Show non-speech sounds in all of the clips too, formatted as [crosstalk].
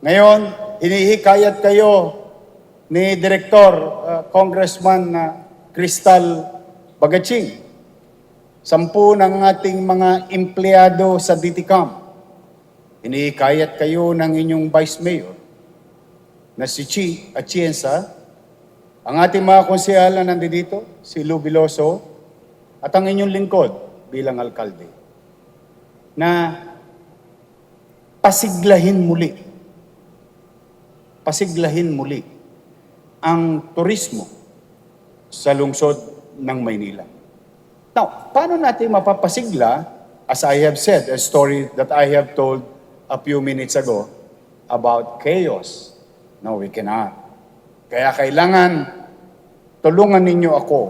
Ngayon, hinihikayat kayo ni Direktor uh, Congressman na Crystal Bagaching. Sampu ng ating mga empleyado sa DTCAM. Hinihikayat kayo ng inyong Vice Mayor na si Chi Atienza, ang ating mga konsehala nandito, si Lou Biloso, at ang inyong lingkod bilang alkalde, na pasiglahin muli, pasiglahin muli ang turismo sa lungsod ng Maynila. Now, paano natin mapapasigla, as I have said, a story that I have told a few minutes ago about chaos? No, we cannot. Kaya kailangan tulungan ninyo ako.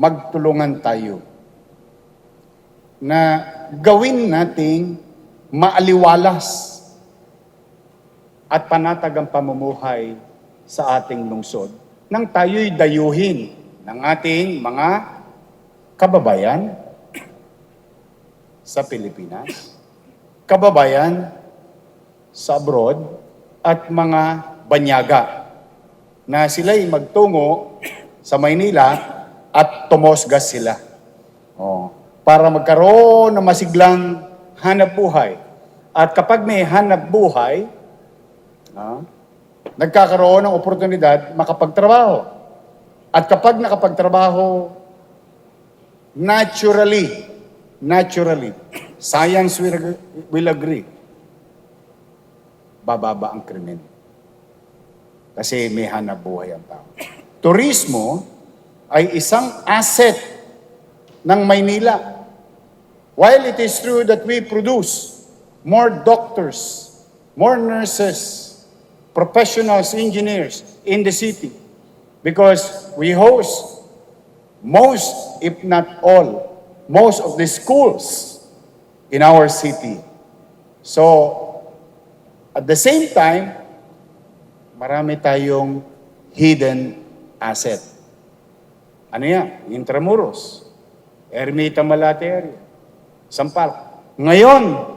Magtulungan tayo na gawin nating maaliwalas at panatag ang pamumuhay sa ating lungsod nang tayo'y dayuhin ng ating mga kababayan sa Pilipinas, kababayan sa abroad, at mga banyaga na sila'y magtungo sa Maynila at tumosgas sila. Oh, para magkaroon ng masiglang hanap buhay. At kapag may hanap buhay, ah, nagkakaroon ng oportunidad makapagtrabaho. At kapag nakapagtrabaho, naturally, naturally, science will, will agree, bababa ang krimen. Kasi may hanap buhay ang tao. Turismo ay isang asset ng Maynila. While it is true that we produce more doctors, more nurses, professionals, engineers in the city, because we host most, if not all, most of the schools in our city. So, at the same time, marami tayong hidden asset. Ano yan? Intramuros, Ermita Malate area, Sampal. Ngayon,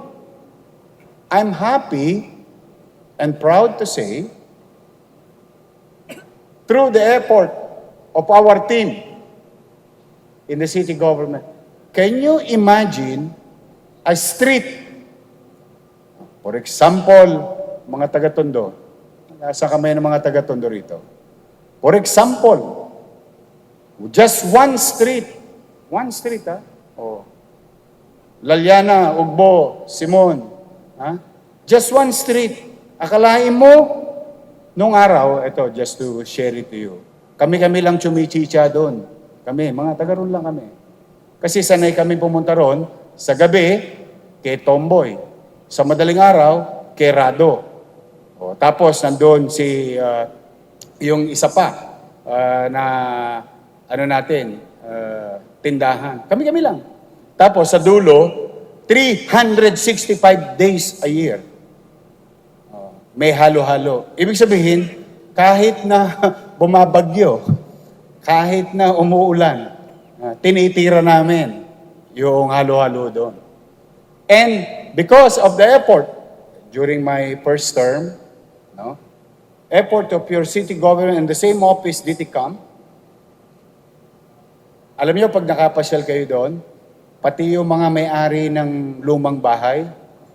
I'm happy and proud to say, through the effort of our team in the city government, can you imagine a street For example, mga taga-tondo, nasa kamay ng mga taga-tondo rito. For example, just one street, one street ha, oh. Lalyana, Ugbo, Simon, ha? Just one street. Akalain mo, nung araw, ito, just to share it to you, kami-kami lang chumichicha doon. Kami, mga taga ron lang kami. Kasi sanay kami pumunta ron, sa gabi, kay Tomboy. Sa madaling araw, kay Rado. O, tapos nandoon si ah, yung isa pa ah, na ano natin, ah, tindahan. Kami-kami lang. Tapos sa dulo, 365 days a year. May halo-halo. Ibig sabihin, kahit na [laughs] bumabagyo, kahit na umuulan, ah, tinitira namin yung halo-halo doon. And because of the effort during my first term, no, effort of your city government in the same office, DTCAM, alam niyo, pag nakapasyal kayo doon, pati yung mga may-ari ng lumang bahay,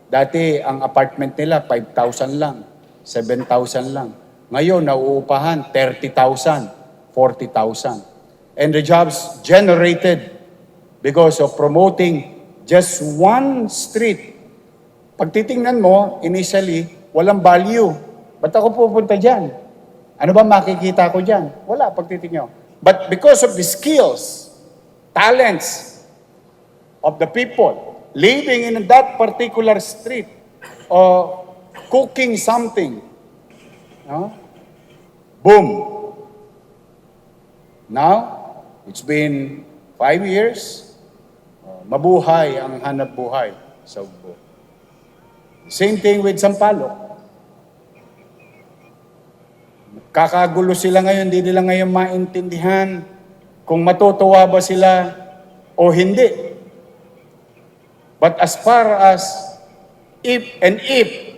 dati ang apartment nila 5,000 lang, 7,000 lang. Ngayon, nauupahan 30,000, 40,000. And the jobs generated because of promoting just one street. Pag titingnan mo, initially, walang value. Ba't ako pupunta dyan? Ano ba makikita ko dyan? Wala, pag titingnan. But because of the skills, talents of the people living in that particular street or cooking something, no? boom. Now, it's been five years, Uh, mabuhay ang hanap buhay sa Ugbo. Same thing with Sampaloc. Kakagulo sila ngayon, hindi nila ngayon maintindihan kung matutuwa ba sila o hindi. But as far as if and if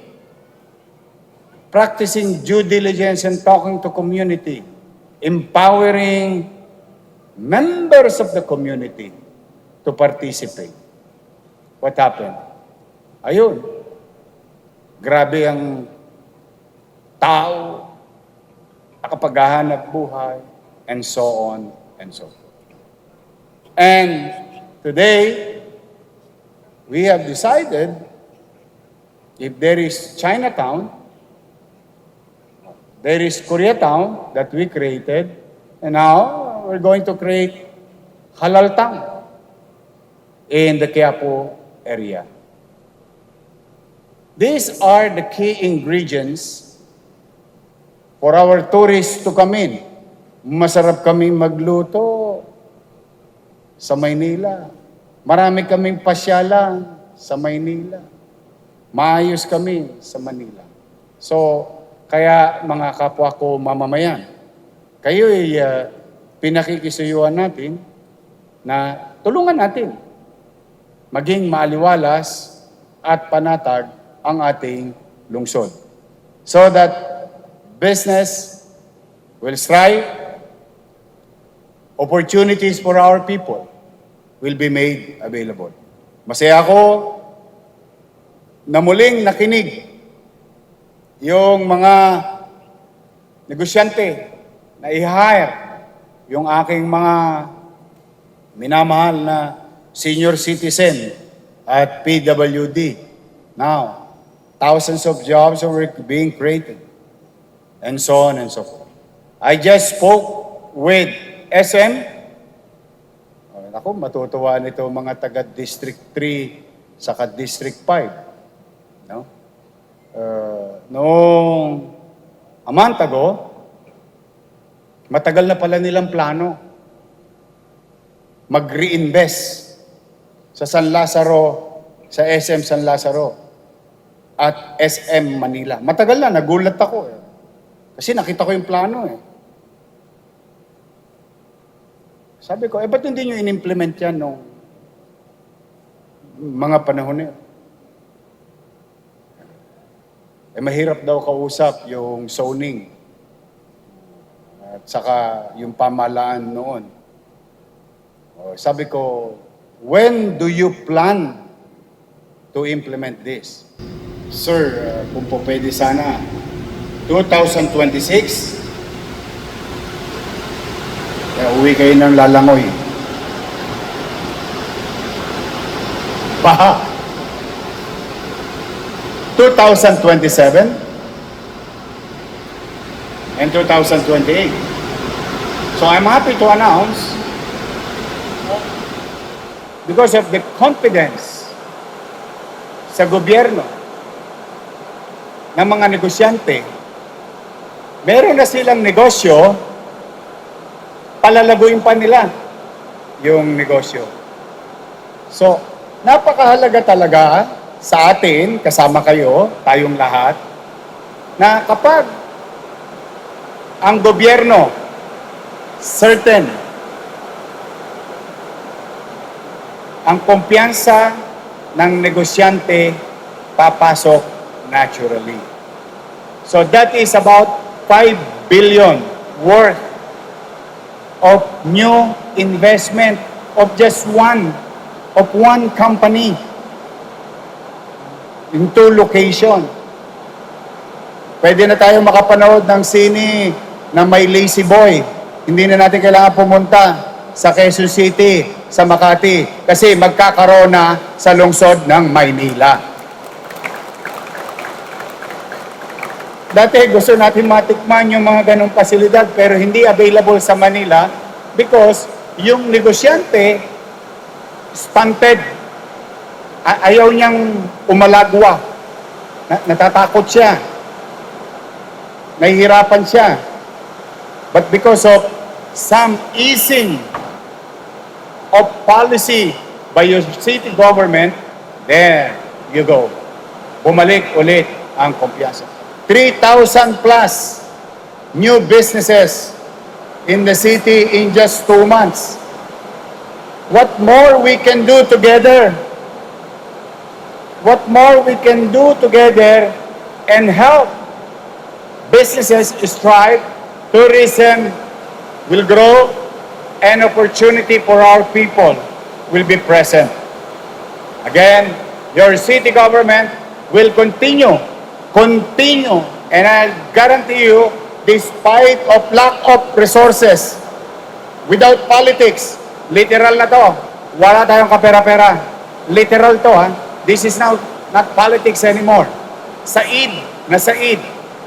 practicing due diligence and talking to community, empowering members of the community to participate. What happened? Ayun. Grabe ang tao, nakapaghahanap buhay, and so on and so forth. And today, we have decided if there is Chinatown, there is Koreatown that we created, and now we're going to create Halal Town in the Quiapo area. These are the key ingredients for our tourists to come in. Masarap kaming magluto sa Maynila. Marami kaming pasyalan sa Maynila. Maayos kami sa Manila. So, kaya mga kapwa ko mamamayan, kayo ay uh, pinakikisuyuan natin na tulungan natin maging maaliwalas at panatag ang ating lungsod. So that business will strive, opportunities for our people will be made available. Masaya ako na muling nakinig yung mga negosyante na i-hire yung aking mga minamahal na senior citizen at PWD. Now, thousands of jobs are being created and so on and so forth. I just spoke with SM. Ako, matutuwa nito mga taga District 3 saka District 5. No? Uh, noong a month ago, matagal na pala nilang plano mag-reinvest sa San Lazaro, sa SM San Lazaro at SM Manila. Matagal na, nagulat ako eh. Kasi nakita ko yung plano eh. Sabi ko, eh ba't hindi nyo in-implement yan nung mga panahon na yun? Eh mahirap daw kausap yung zoning at saka yung pamalaan noon. Oh, sabi ko, when do you plan to implement this? Sir, uh, kung po pwede sana, 2026, kaya uwi kayo ng lalangoy. Baha. 2027 and 2028. So I'm happy to announce because of the confidence sa gobyerno ng mga negosyante, meron na silang negosyo, palalaguin pa nila yung negosyo. So, napakahalaga talaga sa atin, kasama kayo, tayong lahat, na kapag ang gobyerno certain ang kumpiyansa ng negosyante papasok naturally. So that is about 5 billion worth of new investment of just one of one company in two location. Pwede na tayo makapanood ng sini na may lazy boy. Hindi na natin kailangan pumunta sa Quezon City, sa Makati, kasi magkakaroon na sa lungsod ng Maynila. Dati gusto natin matikman yung mga ganong pasilidad pero hindi available sa Manila because yung negosyante stunted. Ayaw niyang umalagwa. Na- natatakot siya. Nahihirapan siya. But because of some easing of policy by your city government, there you go. Bumalik ulit ang kumpiyansa. 3,000 plus new businesses in the city in just two months. What more we can do together? What more we can do together and help businesses strive, tourism will grow, and opportunity for our people will be present. Again, your city government will continue, continue, and I guarantee you, despite of lack of resources, without politics, literal na to, wala tayong kapera-pera. Literal to ha. This is now not politics anymore. Said na said,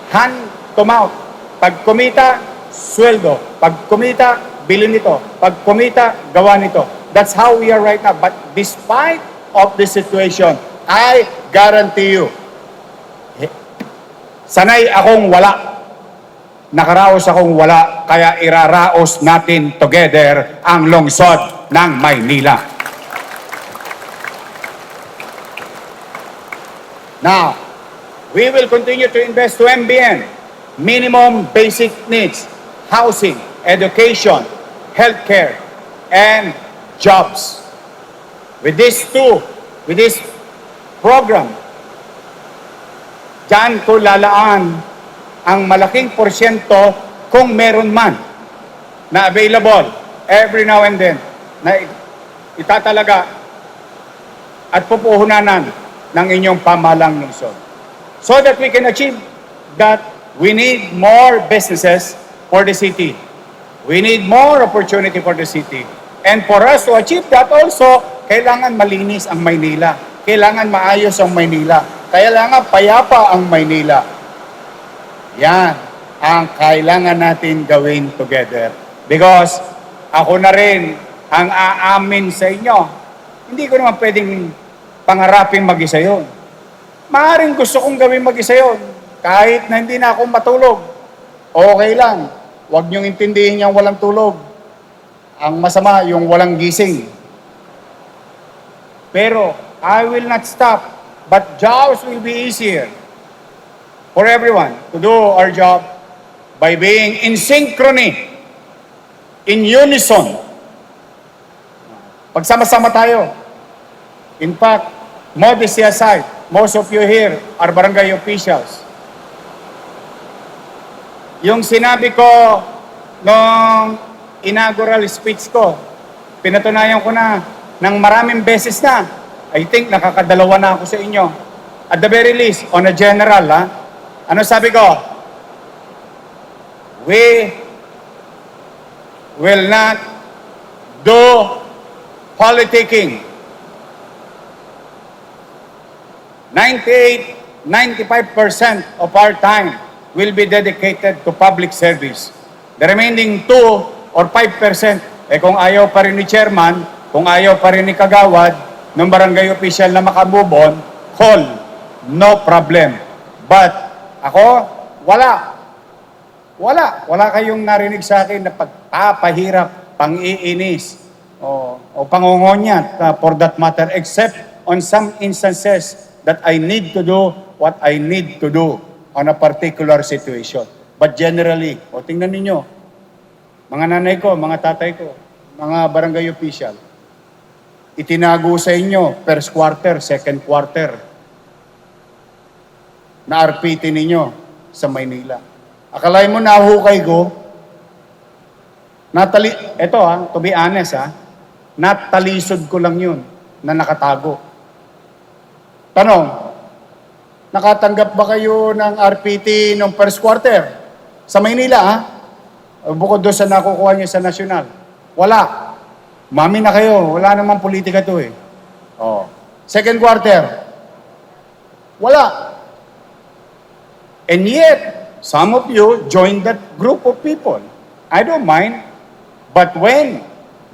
hand to mouth. Pag kumita, sweldo. Pag kumita, bili nito. Pag kumita, gawa nito. That's how we are right now. But despite of the situation, I guarantee you, sanay akong wala. Nakaraos akong wala, kaya iraraos natin together ang lungsod ng Maynila. Now, we will continue to invest to MBN, minimum basic needs, housing, education, healthcare, and jobs. With these two, with this program, Diyan ko lalaan ang malaking porsyento kung meron man na available every now and then na itatalaga at pupuhunanan ng inyong pamalang lungsod. So that we can achieve that, we need more businesses for the city. We need more opportunity for the city. And for us to achieve that also, kailangan malinis ang Maynila. Kailangan maayos ang Maynila. Kailangan payapa ang Maynila. Yan ang kailangan natin gawin together. Because ako na rin ang aamin sa inyo. Hindi ko naman pwedeng pangarapin mag-isa yun. Maaring gusto kong gawin mag-isa yun. Kahit na hindi na ako matulog. Okay lang. Huwag niyong intindihin niyang walang tulog. Ang masama, yung walang gising. Pero, I will not stop. But jobs will be easier for everyone to do our job by being in synchrony, in unison. Pagsama-sama tayo. In fact, modesty aside, most of you here are barangay officials. Yung sinabi ko nung inaugural speech ko, pinatunayan ko na ng maraming beses na. I think nakakadalawa na ako sa inyo. At the very least, on a general, ha? Ano sabi ko? We will not do politicking. 98, 95% of our time will be dedicated to public service. The remaining 2 or 5%, eh kung ayaw pa rin ni chairman, kung ayaw pa rin ni kagawad, ng barangay official na makamove on, call, no problem. But ako, wala. Wala. Wala kayong narinig sa akin na pagpapahirap, pang-iinis, o, o pangungonyat uh, for that matter, except on some instances that I need to do what I need to do on a particular situation. But generally, o tingnan ninyo, mga nanay ko, mga tatay ko, mga barangay official, itinago sa inyo first quarter, second quarter na RPT ninyo sa Maynila. Akalay mo nahukay ko, natali, eto ha, to be honest ha, natalisod ko lang yun na nakatago. Tanong, nakatanggap ba kayo ng RPT ng first quarter sa Maynila ha? Bukod doon sa nakukuha niyo sa nasyonal. Wala. Mami na kayo, wala namang politika to eh. Oh. Second quarter, wala. And yet, some of you joined that group of people. I don't mind. But when,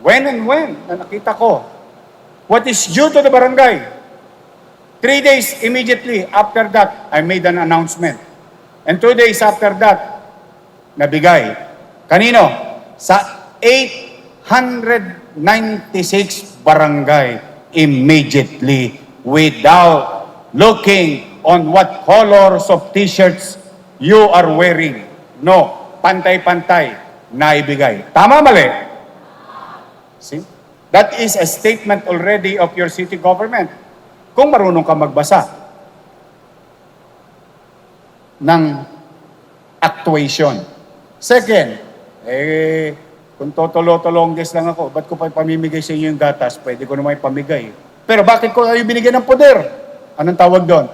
when and when, na nakita ko, what is due to the barangay, three days immediately after that, I made an announcement. And two days after that, nabigay. Kanino? Sa 896 barangay immediately without looking on what colors of t-shirts you are wearing. No, pantay-pantay na ibigay. Tama mali? See? That is a statement already of your city government. Kung marunong ka magbasa ng fluctuation. Second, eh, kung totolo-tolongges lang ako, ba't ko pa pamimigay sa inyo yung gatas? Pwede ko naman ipamigay. Pero bakit ko kayo binigyan ng poder? Anong tawag doon?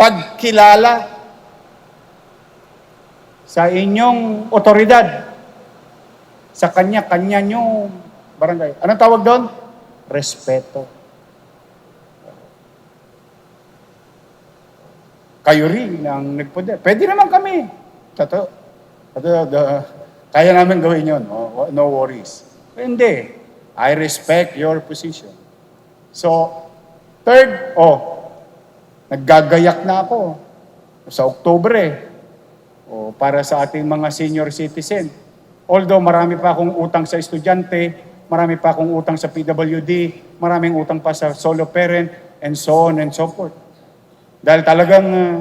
Pagkilala sa inyong otoridad, sa kanya-kanya nyo barangay. Anong tawag doon? Respeto. Kayo rin ang nagpoder. Pwede naman kami. Totoo. Totoo. Kaya namin gawin yun. No, no worries. Hindi. I respect your position. So, third, oh, naggagayak na ako sa Oktubre o para sa ating mga senior citizen. Although marami pa akong utang sa estudyante, marami pa akong utang sa PWD, maraming utang pa sa solo parent, and so on and so forth. Dahil talagang, uh,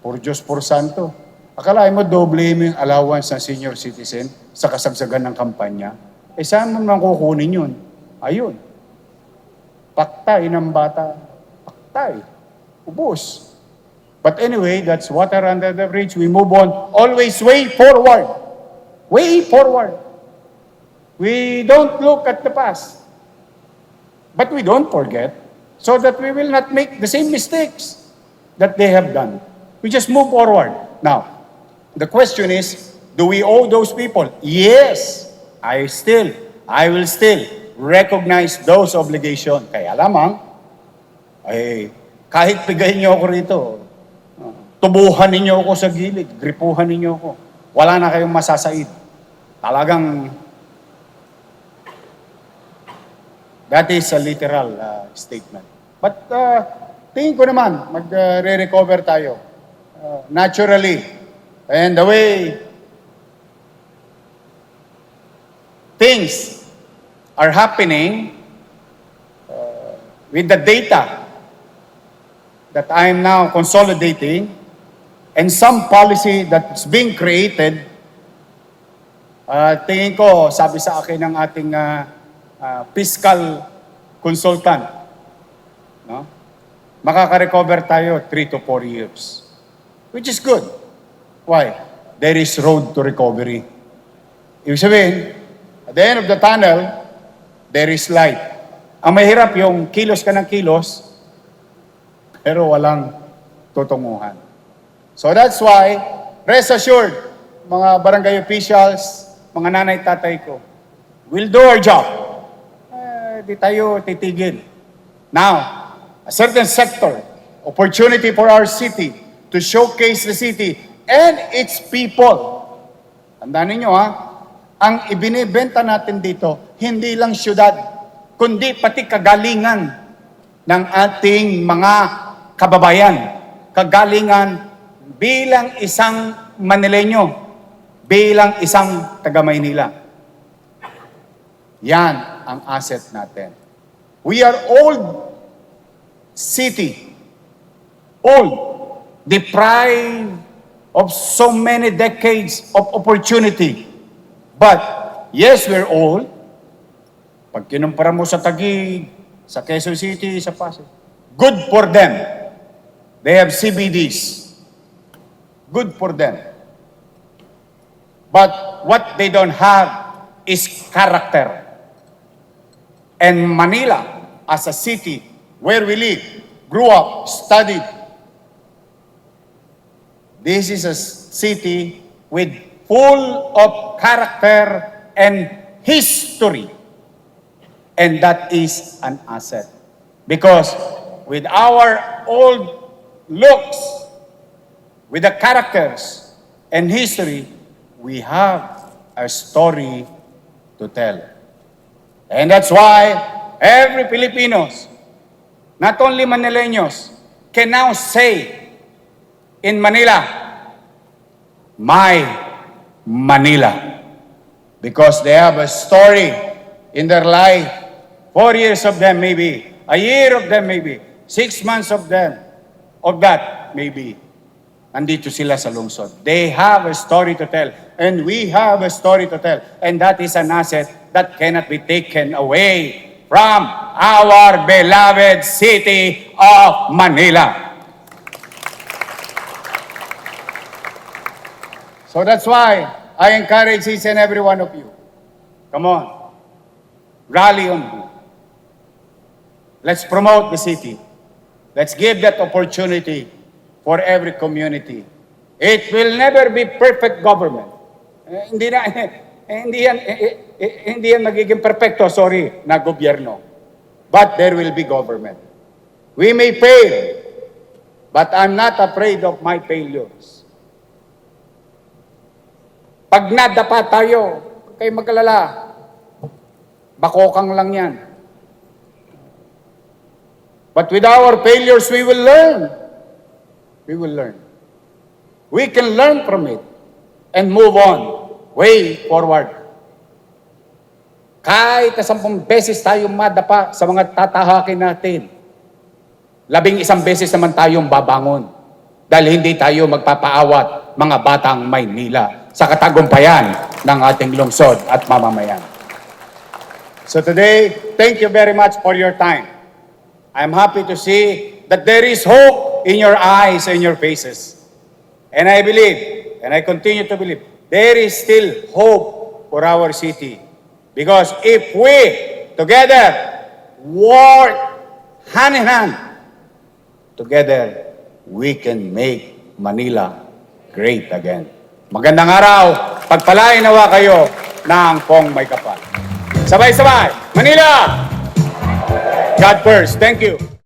por Diyos, por Santo, akalain mo doble mo yung allowance ng senior citizen sa kasagsagan ng kampanya. Eh saan mo naman kukunin yun? Ayun. Paktay ng bata. Paktay. Ubus. But anyway, that's water under the bridge. We move on. Always way forward. Way forward. We don't look at the past. But we don't forget so that we will not make the same mistakes that they have done. We just move forward. Now, the question is, do we owe those people? Yes, I still, I will still recognize those obligations. Kaya lamang, ay, kahit pigayin niyo ako rito, tubuhan ninyo ako sa gilid, gripuhan ninyo ako, wala na kayong masasaid. Talagang, that is a literal uh, statement. But uh, tingin ko naman, mag-re-recover tayo. Uh, naturally. And the way things are happening uh, with the data that I am now consolidating and some policy that's being created, uh, tingin ko, sabi sa akin ng ating uh, uh, fiscal consultant, no? makaka-recover tayo 3 to 4 years. Which is good. Why? There is road to recovery. Ibig sabihin, at the end of the tunnel, there is light. Ang mahirap yung kilos ka ng kilos, pero walang tutunguhan. So that's why, rest assured, mga barangay officials, mga nanay tatay ko, we'll do our job. Eh, di tayo titigil. Now, a certain sector, opportunity for our city to showcase the city and its people. Tandaan ninyo ha, ang ibinibenta natin dito, hindi lang syudad, kundi pati kagalingan ng ating mga kababayan. Kagalingan bilang isang Manileño, bilang isang taga Maynila. Yan ang asset natin. We are old city, old, deprived of so many decades of opportunity. But, yes, we're old. Pag kinumpara mo sa Taguig, sa Quezon City, sa Pasig, good for them. They have CBDs. Good for them. But what they don't have is character. And Manila, as a city where we live, grew up, studied, this is a city with full of character and history. And that is an asset. Because with our old looks, with the characters and history, we have a story to tell. And that's why every Filipinos, not only Manileños, can now say in Manila, my Manila. Because they have a story in their life. Four years of them maybe, a year of them maybe, six months of them, of that maybe. Nandito sila sa lungsod. They have a story to tell. And we have a story to tell. And that is an asset that cannot be taken away from our beloved city of Manila. So that's why I encourage each and every one of you. Come on. Rally on. Let's promote the city. Let's give that opportunity for every community. It will never be perfect government. Eh, hindi na [laughs] eh, hindi yan eh, eh, hindi yan magiging perfecto, sorry, na gobyerno. But there will be government. We may fail, but I'm not afraid of my failures. Pag nadapa tayo, kayo magkalala. Bakokang lang yan. But with our failures, we will learn. We will learn. We can learn from it and move on, way forward. Kahit na sampung beses tayo madapa sa mga tatahakin natin, labing isang beses naman tayong babangon. Dahil hindi tayo magpapaawat mga batang Maynila sa katagumpayan ng ating lungsod at mamamayan. So today, thank you very much for your time. I'm happy to see that there is hope in your eyes and your faces. And I believe, and I continue to believe, there is still hope for our city. Because if we together work hand in hand, together we can make Manila great again. Magandang araw, pagpalain nawa kayo ng pong may kapal. Sabay-sabay, Manila! God first. Thank you.